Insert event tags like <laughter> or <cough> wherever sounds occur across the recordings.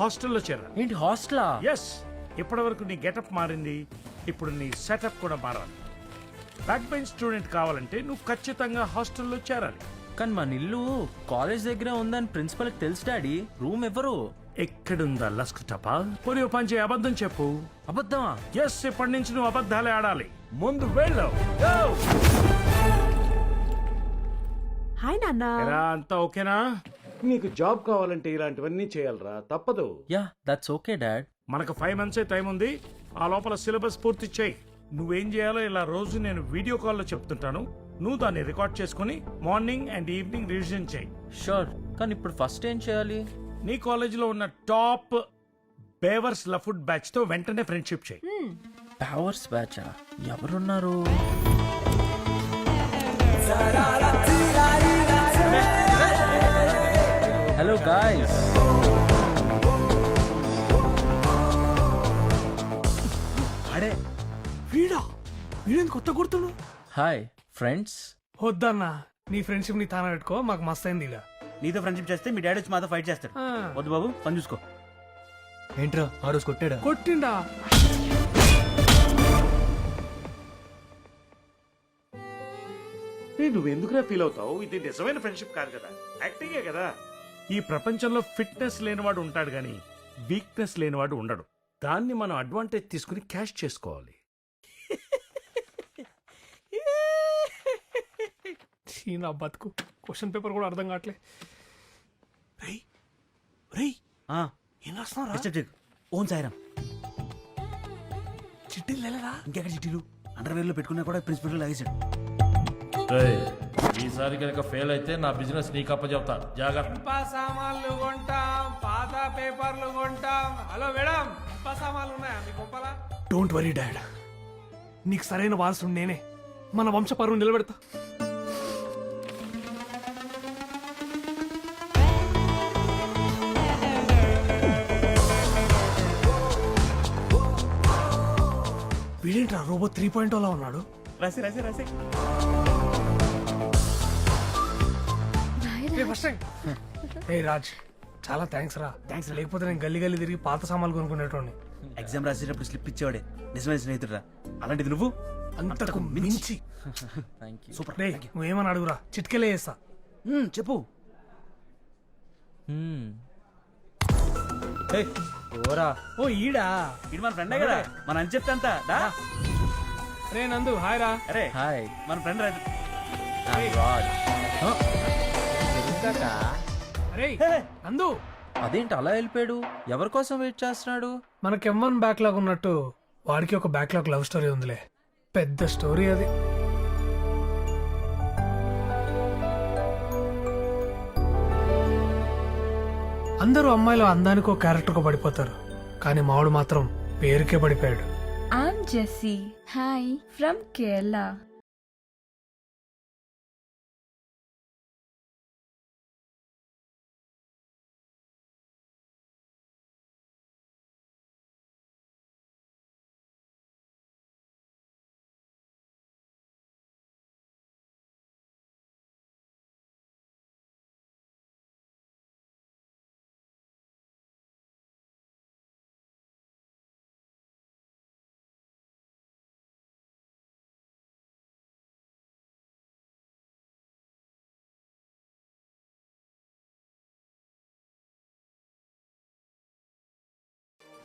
హాస్టల్లో చేరాలి. ఏంటి హాస్టలా? ఎస్ ఇప్పటివరకు నీ గెటప్ మారింది. ఇప్పుడు నీ సెటప్ కూడా మారాలి. బ్యాక్ బెంచ్ స్టూడెంట్ కావాలంటే నువ్వు ఖచ్చితంగా హాస్టల్లో చేరాలి. కానీ మన ఇల్లు కాలేజ్ దగ్గర ఉందని ప్రిన్సిపల్ తెలుసు డాడీ. రూమ్ ఎవరు ఎక్కడుందా లస్క్ టపా? పోనీ ఓ పని చేయి, అబద్ధం చెప్పు. అబద్ధమా? ఎస్ ఇప్పటి నుంచి నువ్వు అబద్ధాలే ఆడాలి. ముందు వెళ్ళు. హాయ్ నాన్న. అంతా ఓకేనా? నీకు జాబ్ కావాలంటే ఇలాంటివన్నీ చేయాలరా తప్పదు యా దట్స్ ఓకే డాడ్ మనకు ఫైవ్ మంత్సే టైం ఉంది ఆ లోపల సిలబస్ పూర్తి చేయి నువ్వేం చేయాలో ఇలా రోజు నేను వీడియో కాల్లో చెప్తుంటాను నువ్వు దాన్ని రికార్డ్ చేసుకుని మార్నింగ్ అండ్ ఈవినింగ్ రివిజన్ చేయి షూర్ కానీ ఇప్పుడు ఫస్ట్ ఏం చేయాలి నీ కాలేజీలో ఉన్న టాప్ బేవర్స్ లఫుడ్ బ్యాచ్తో వెంటనే ఫ్రెండ్షిప్ చేయి పవర్స్ బ్యాచా ఎవరున్నారు హలో గాయస్ అడే వీడా? వీడేంది కొత్త గుర్తుడు హాయ్ ఫ్రెండ్స్ వద్దన్నా నీ ఫ్రెండ్షిప్ని తాన పెట్టుకో మాకు మస్త్ అయింది ఇక నీతో ఫ్రెండ్షిప్ చేస్తే మీ డాడీ వచ్చి మాతో ఫైట్ చేస్తాడు. వద్దు బాబు పని చూసుకో. ఏంట్రా ఆ రోజు కొట్టాడా? కొట్టిండా? నువ్వు ఎందుకురా ఫీల్ అవుతావు? ఇది నిజమైన ఫ్రెండ్షిప్ కాదు కదా. యాక్టింగే కదా. ఈ ప్రపంచంలో ఫిట్నెస్ లేనివాడు ఉంటాడు కానీ వీక్నెస్ లేనివాడు ఉండడు. దాన్ని మనం అడ్వాంటేజ్ తీసుకుని క్యాష్ చేసుకోవాలి. నా బతుకు. క్వశ్చన్ పేపర్ కూడా అర్థం కావట్లే. రేయ్ రేయ్ ఆ, ఏం రాస్తున్నారా. ఓన్ సాయిరామ్. చిట్టీలు లేలేదా? ఇంకెక్కడ చిట్టీలు? అండర్వేర్లో పెట్టుకున్నా కూడా ప్రిన్సిపల్ లాగేశాడు. రేయ్, ఈసారి కనుక ఫెయిల్ అయితే నా బిజినెస్ నీకు అప్పచెప్తా జాగ్రత్త. సామాన్లు కొంటాం పాత పేపర్లు కొంటాం. హలో మేడం సామాన్లు ఉన్నాయా? మీ కొంపలా డోంట్ వరీ డాడ్ నీకు సరైన వారసుడు నేనే. మన వంశపరువు నిలబెడతా. వీడేంట్రా రోబో త్రీ పాయింట్ లా ఉన్నాడు? రాసి రాసి రాసి. ఫస్ట్ ఏ రాజ్ చాలా థ్యాంక్స్ రా. థ్యాంక్స్ లేకపోతే నేను గల్లీ గల్లీ తిరిగి పాత సామాన్లు కొనుక్కునేటోని ఎగ్జామ్ రాసేటప్పుడు స్లిప్ ఇచ్చేవాడే. నిజమైన స్నేహితుడు అలాంటిది నువ్వు? అంతకు మించి. సూపర్ రే నువ్వేమని అడుగురా? చిట్కెలే చేస్తా. చెప్పు. ఓరా. ఓ ఈడా? ఇది మన ఫ్రెండే కదా. మన అని చెప్తే అంతా. రే నందు హాయ్ రా అరే హాయ్ మన ఫ్రెండ్ రాజ్ అరే నందు! అదేంటి అలా వెళ్ళిపోయాడు? ఎవరి కోసం వెయిట్ చేస్తున్నాడు? మనకి ఎమ్మన్ బ్యాక్లాగ్ ఉన్నట్టు వాడికి ఒక బ్యాక్లాగ్ లవ్ స్టోరీ ఉందిలే. పెద్ద స్టోరీ అది. అందరూ అమ్మాయిలు అందానికో క్యారెక్టర్కో పడిపోతారు. కానీ మావాడు మాత్రం పేరుకే పడిపోయాడు. I'm Jessie. Hi, from Kerala.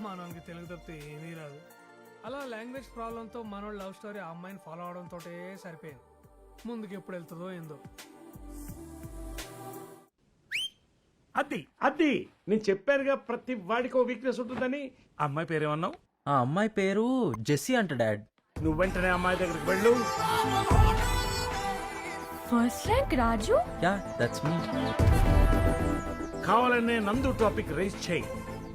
మనకి తెలుగు తప్పితే ఏమీ రాదు. అలా లాంగ్వేజ్ ప్రాబ్లంతో మనోడు లవ్ స్టోరీ ఆ అమ్మాయిని ఫాలో అవడంతో సరిపోయింది. ముందుకు ఎప్పుడు వెళ్తుందో ఏందో. అది అది నేను చెప్పానుగా ప్రతి వాడికి ఓ వీక్నెస్ ఉంటుందని. ఆ అమ్మాయి పేరేమన్నావు ఆ అమ్మాయి పేరు జెస్సీ అంట డాడ్. నువ్వు వెంటనే అమ్మాయి దగ్గరికి వెళ్ళు. First rank Raju? Yeah that's మీ కావాలనే నందు టాపిక్ రైజ్ చేయి.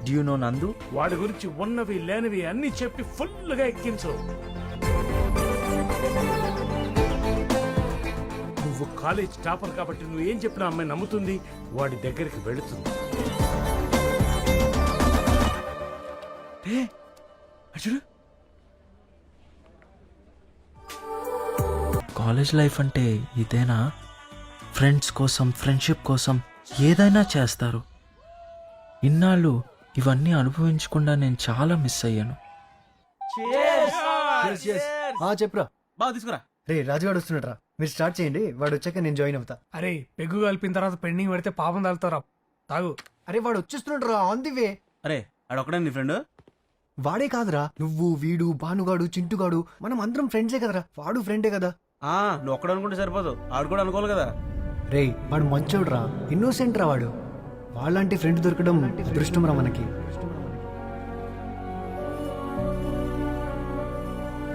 డ్యూ నో నందు వాడి గురించి ఉన్నవి లేనివి అన్ని చెప్పి ఫుల్గా ఎక్కించు. నువ్వు కాలేజ్ టాపర్ కాబట్టి నువ్వు ఏం చెప్పినా అమ్మాయి నమ్ముతుంది వాడి దగ్గరికి వెళుతుంది. కాలేజ్ లైఫ్ అంటే ఇదేనా? ఫ్రెండ్స్ కోసం ఫ్రెండ్షిప్ కోసం ఏదైనా చేస్తారు. ఇన్నాళ్ళు ఇవన్నీ అనుభవించకుండా నేను చాలా మిస్ అయ్యాను. ఆ చెప్పురా. బాగా తీసుకురా. రే రాజుగాడు వస్తున్నాడు మీరు స్టార్ట్ చేయండి. వాడు వచ్చాక నేను జాయిన్ అవుతా. అరే పెగ్గు కలిపిన తర్వాత పెండింగ్ పెడితే పాపం తగులుతారా తాగు. అరే వాడు వచ్చేస్తున్నాడు రా ఆన్ ది వే అరే ఆడొక్కడే నీ ఫ్రెండ్ వాడే కాదురా. నువ్వు వీడు భానుగాడు చింటుగాడు మనం అందరం ఫ్రెండ్సే కదరా. వాడు ఫ్రెండే కదా. ఆ నువ్వు ఒక్కడ అనుకుంటే సరిపోదు. ఆడు కూడా అనుకోవాలి కదా. రే వాడు మంచోడు రా ఇన్నోసెంట్ రా వాడు. వాళ్ళంటి ఫ్రెండ్ దొరకడం దృష్టం రా మనకి.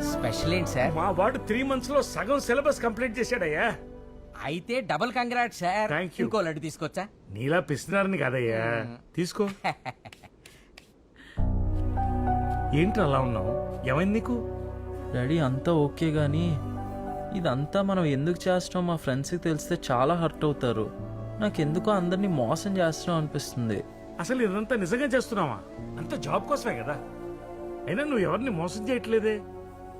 స్పెషల్ ఏంటి సార్? మా వాడు త్రీ మంత్స్లో సగం సిలబస్ కంప్లీట్ చేశాడయ్యా. అయితే double congrat sir. Thank you. ఇంకో లడ్డు తీసుకొచ్చా నీలా పిస్తున్నారని కాదయ్యా. తీసుకో. <laughs> ఏంటి అలా ఉన్నావు? ఏమైంది నీకు? డాడీ అంతా ఓకే కానీ ఇదంతా మనం ఎందుకు చేస్తున్నాం మా ఫ్రెండ్స్కి తెలిస్తే చాలా హర్ట్ అవుతారు. నాకెందుకో అందరినీ మోసం చేస్తున్నాం అనిపిస్తుంది. అసలు ఇదంతా నిజంగా చేస్తున్నావా? అంత జాబ్ కోసమే కదా. అయినా నువ్వు ఎవరిని మోసం చేయట్లేదే?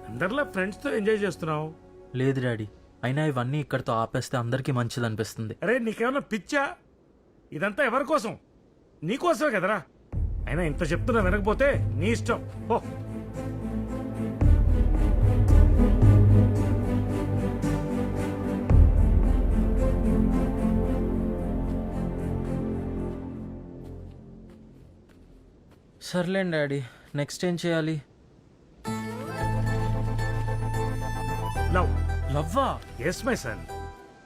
అందరిలా ఫ్రెండ్స్తో ఎంజాయ్ చేస్తున్నావు. లేదు డాడీ. అయినా ఇవన్నీ ఇక్కడితో ఆపేస్తే అందరికీ మంచిది అనిపిస్తుంది. అరే నీకేమన్నా పిచ్చా? ఇదంతా ఎవరి కోసం? నీకోసమే కదరా. అయినా ఇంత చెప్తున్నా వినకపోతే నీ ఇష్టం. ఓ సర్లేండి డాడీ నెక్స్ట్ ఏం చేయాలి? లవ్. లవ్వా? ఎస్ మై సన్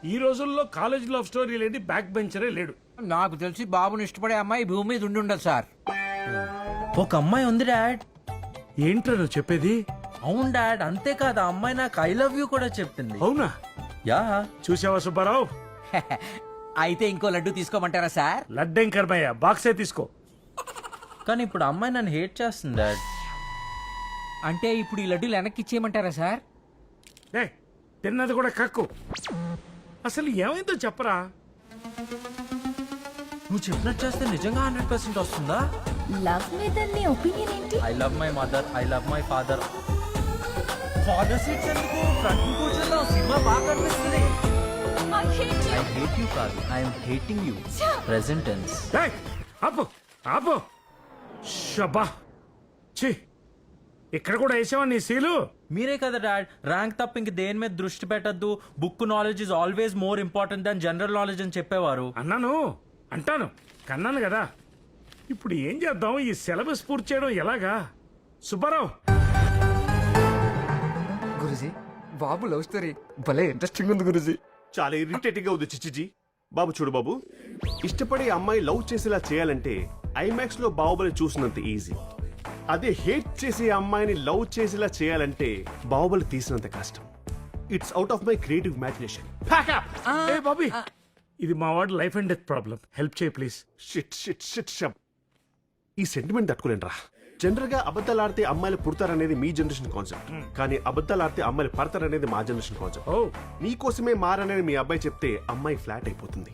ఈ రోజుల్లో కాలేజ్ లవ్ స్టోరీ లేని బ్యాక్ బెంచరే లేడు. నాకు తెలిసి బాబుని ఇష్టపడే అమ్మాయి భూమి మీద ఉండి ఉండదు సార్. ఒక అమ్మాయి ఉంది డాడ్. ఏంట్రా నువ్వు చెప్పేది? అవును డాడ్ అంతేకాదు ఆ అమ్మాయి నాకు ఐ లవ్ యూ కూడా చెప్పింది. అవునా? యా. చూసావా సుబ్బారావు? <laughs> అయితే ఇంకో లడ్డు తీసుకోమంటారా సార్? లడ్డెం కర్మయ్య బాక్సే తీసుకో. కానీ ఇప్పుడు అమ్మాయి నన్ను హేట్ చేస్తుంది డాడ్ అంటే ఇప్పుడు ఈ లడ్డూలు వెనక్కి ఇచ్చేయమంటారా సార్? ఏ తిన్నది కూడా కక్కు. అసలు ఏమైందో చెప్పరా? నువ్వు చెప్పినట్టు చేస్తే నిజంగా హండ్రెడ్ పర్సెంట్ వస్తుందా? లవ్ మీద నీ ఒపీనియన్ ఏంటి? I love my mother I love my father father seats ఎందుకు? ఫ్రంట్ కూర్చుందాం? సినిమా బాగా కనిపిస్తుంది ఐ హేట్ యూ కాదు. I'm hating you present tense ఏయ్, ఆపు ఆపు. షబ్బా ఛీ! ఇక్కడ కూడా వేసావా నీ సీలు? మీరే కదా డాడ్. ర్యాంక్ తప్ప ఇంక దేని మీద దృష్టి పెట్టద్దు. Book knowledge is always more important than general knowledge అని చెప్పేవారు. అన్నాను. అంటాను. కన్నాను కదా. ఇప్పుడు ఏం చేద్దాం? ఈ సిలబస్ పూర్తి చేయడం ఎలాగా? సుబ్బారావు! గురుజీ బాబు లవ్ స్టోరీ భలే ఇంట్రెస్టింగ్ ఉంది గురుజీ. చాలా ఇరిటేటింగ్గా ఉంది చిచ్చిజీ. బాబు చూడు బాబు ఇష్టపడే అమ్మాయి లవ్ చేసేలా చేయాలంటే ఐమాక్స్లో బాహుబలి చూసినంత ఈజీ అదే హేట్ చేసే అమ్మాయిని లవ్ చేసేలా చేయాలంటే బాహుబలి తీసినంత కష్టం. It's out of my creative imagination A Bobby ఇది మా వాడు life and death problem help చేయి ప్లీజ్ షిట్ షిట్ షిట్ షబ్ ఈ సెంటిమెంట్ తట్టుకోలేనురా. జనరల్గా అబద్ధాలు ఆడితే అమ్మాయిలు పుడతారనేది మీ జనరేషన్ కాన్సెప్ట్ కానీ అబద్ధాలు ఆడితే అమ్మాయిలు పడతారనేది మా జనరేషన్ కాన్సెప్ట్ ఓ నీకోసమే మారనేది మీ అబ్బాయి చెప్తే అమ్మాయి ఫ్లాట్ అయిపోతుంది.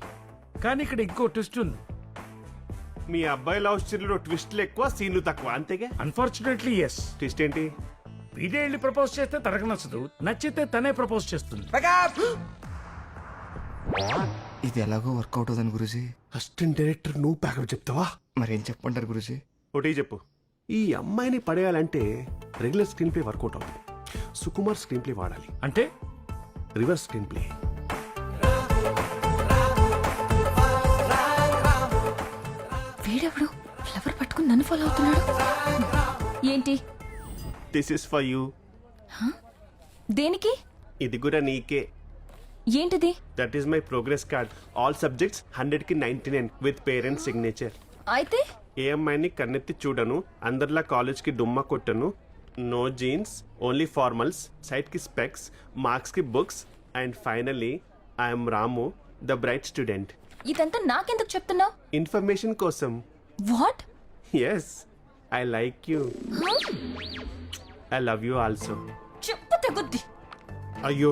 కానీ ఇక్కడ ఇంకో ట్విస్ట్ ఉంది. మీ అబ్బాయి లవ్ స్టోరీలో ట్విస్ట్లు ఎక్కువ సీన్లు తక్కువ. అంతేగా? అన్ఫార్చునేట్లీ ఎస్ ట్విస్ట్ ఏంటి? వీడే వెళ్ళి ప్రపోజ్ చేస్తే తనకు నచ్చదు. నచ్చితే తనే ప్రపోజ్ చేస్తుంది. ఇది ఎలాగో వర్కౌట్ అవుతుంది గురుజీ. అసిస్టెంట్ డైరెక్టర్ నువ్వు ప్యాకప్ చెప్తావా? మరేం చెప్పంటారు గురుజీ? ఒకటి చెప్పు. ఈ అమ్మాయిని పడేయాలంటే రెగ్యులర్ స్క్రీన్ ప్లే వర్కౌట్ అవుతుంది సుకుమార్ స్క్రీన్ ప్లే వాడాలి. అంటే? రివర్స్ స్క్రీన్ ప్లే వీడెవడు ఫ్లవర్ పట్టుకుని నన్ను ఫాలో అవుతున్నాడు? ఏంటి? దిస్ ఇస్ ఫర్ యూ దేనికి? ఇది కూడా నీకే. ఏంటిది? That is my progress card all subjects హండ్రెడ్కి ninety nine with parents signature అయితే? ఏ అమ్మాయిని కన్నెత్తి చూడను అందరిలా కాలేజ్కి డుమ్మా కొట్టను. నో జీన్స్ ఓన్లీ ఫార్మల్స్ సైడ్కి స్పెక్స్ మార్క్స్కి books and finally I'm Ramu the bright student ఇదంతా నాకెందుకు చెప్తున్నావు? ఇన్ఫర్మేషన్ కోసం. What? Yes I like you I love you also చెప్పు తెగుద్ది అయ్యో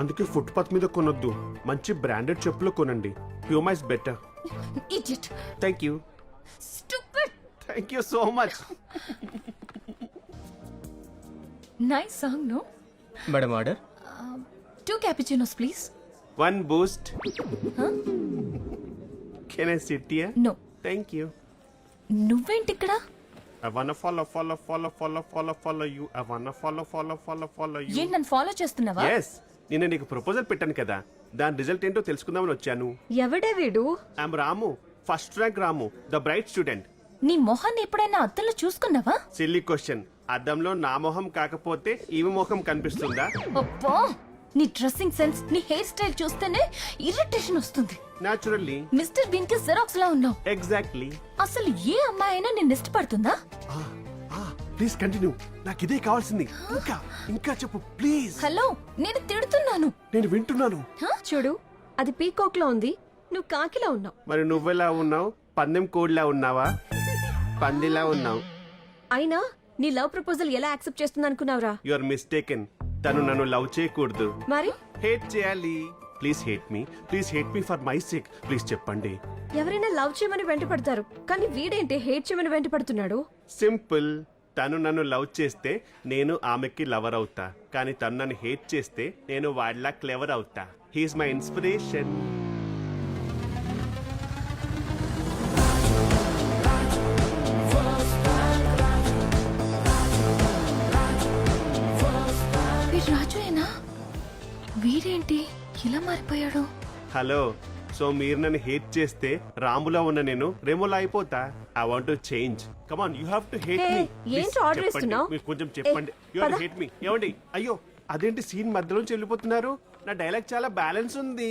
అందుకే ఫుట్పాత్ మీద కొనొద్దు. మంచి బ్రాండెడ్ చెప్పులు కొనండి. హ్యూమైస్ better idiot thank you stupid thank you so much nice song no madam order two cappuccinos please one Boost can I sit here no thank you నువ్వేంటి ఇక్కడ I wanna follow, follow, follow, follow, follow, follow you. I wanna follow, follow, follow, follow you. ఏంటి నన్ను follow చేస్తున్నావా? Yes నేను నీకు proposal పెట్టాను కదా. దాని రిజల్ట్ ఏంటో తెలుసుకుందామని వచ్చాను. ఎవడే వీడు? I'm Ramu first rank Ramu the bright student నీ మొహాన్ని ఎప్పుడైనా అద్దంలో చూసుకున్నావా? సిల్లీ క్వశ్చన్ అద్దంలో నా మొహం కాకపోతే ఈమె మొహం కనిపిస్తుందా? అబ్బా! నీ డ్రెస్సింగ్ సెన్స్ నీ హెయిర్ స్టైల్ చూస్తేనే ఇరిటేషన్ వస్తుంది. న్యాచురల్లీ మిస్టర్ బీన్కి జెరాక్స్ లా ఉన్నావు. ఎగ్జాక్ట్లీ అసలు ఏ అమ్మాయి అయినా నిన్ను ఇష్టపడుతుందా? ప్లీజ్ కంటిన్యూ నాకు ఇదే కావాల్సింది. ఇంకా ఇంకా చెప్పు ప్లీజ్ హలో నేను తిడుతున్నాను. నేను వింటున్నాను. చూడు అది పీకాక్లో ఉంది. నువ్వు కాకిలా ఉన్నావు. మరి నువ్వెలా ఉన్నావు? పందెం కోడిలా ఉన్నావా? పందిలా ఉన్నావు. అయినా నీ లవ్ ప్రపోజల్ ఎలా యాక్సెప్ట్ చేస్తుంది అనుకున్నావురా యు ఆర్ మిస్టేకెన్ తను నన్ను లవ్ చేయకూడదు. మరి? హేట్ చేయాలి. Please hate me please hate me for my sake please చెప్పండి. ఎవరైనా లవ్ చేయమని వెంట పడతారు. కానీ వీడేంటి హేట్ చేయమని వెంట పడుతున్నాడు? సింపుల్ తను నన్ను లవ్ చేస్తే నేను ఆమెకి లవర్ అవుతా. కానీ తను నన్ను హేట్ చేస్తే నేను వాడిలా క్లెవర్ అవుతా. హీఈస్ మై ఇన్స్పిరేషన్ వీడు రాజుయేనా వీడేంటి? ఇలా మారిపోయాడు? హలో సో మీరు నన్ను హేట్ చేస్తే రాములా ఉన్న నేను రెమోలా అయిపోతా? I want to change come on you have to hate Hey, మీ ఏంటి order ఇస్తున్నావ్? మీరు కొంచెం చెప్పండి. యు హావ్ పద. హేట్ మీ ఏమండి? అయ్యో అదేంటి సీన్ మధ్యలోంచి వెళ్ళిపోతున్నారు? నా డైలాగ్ చాలా బ్యాలెన్స్ ఉంది.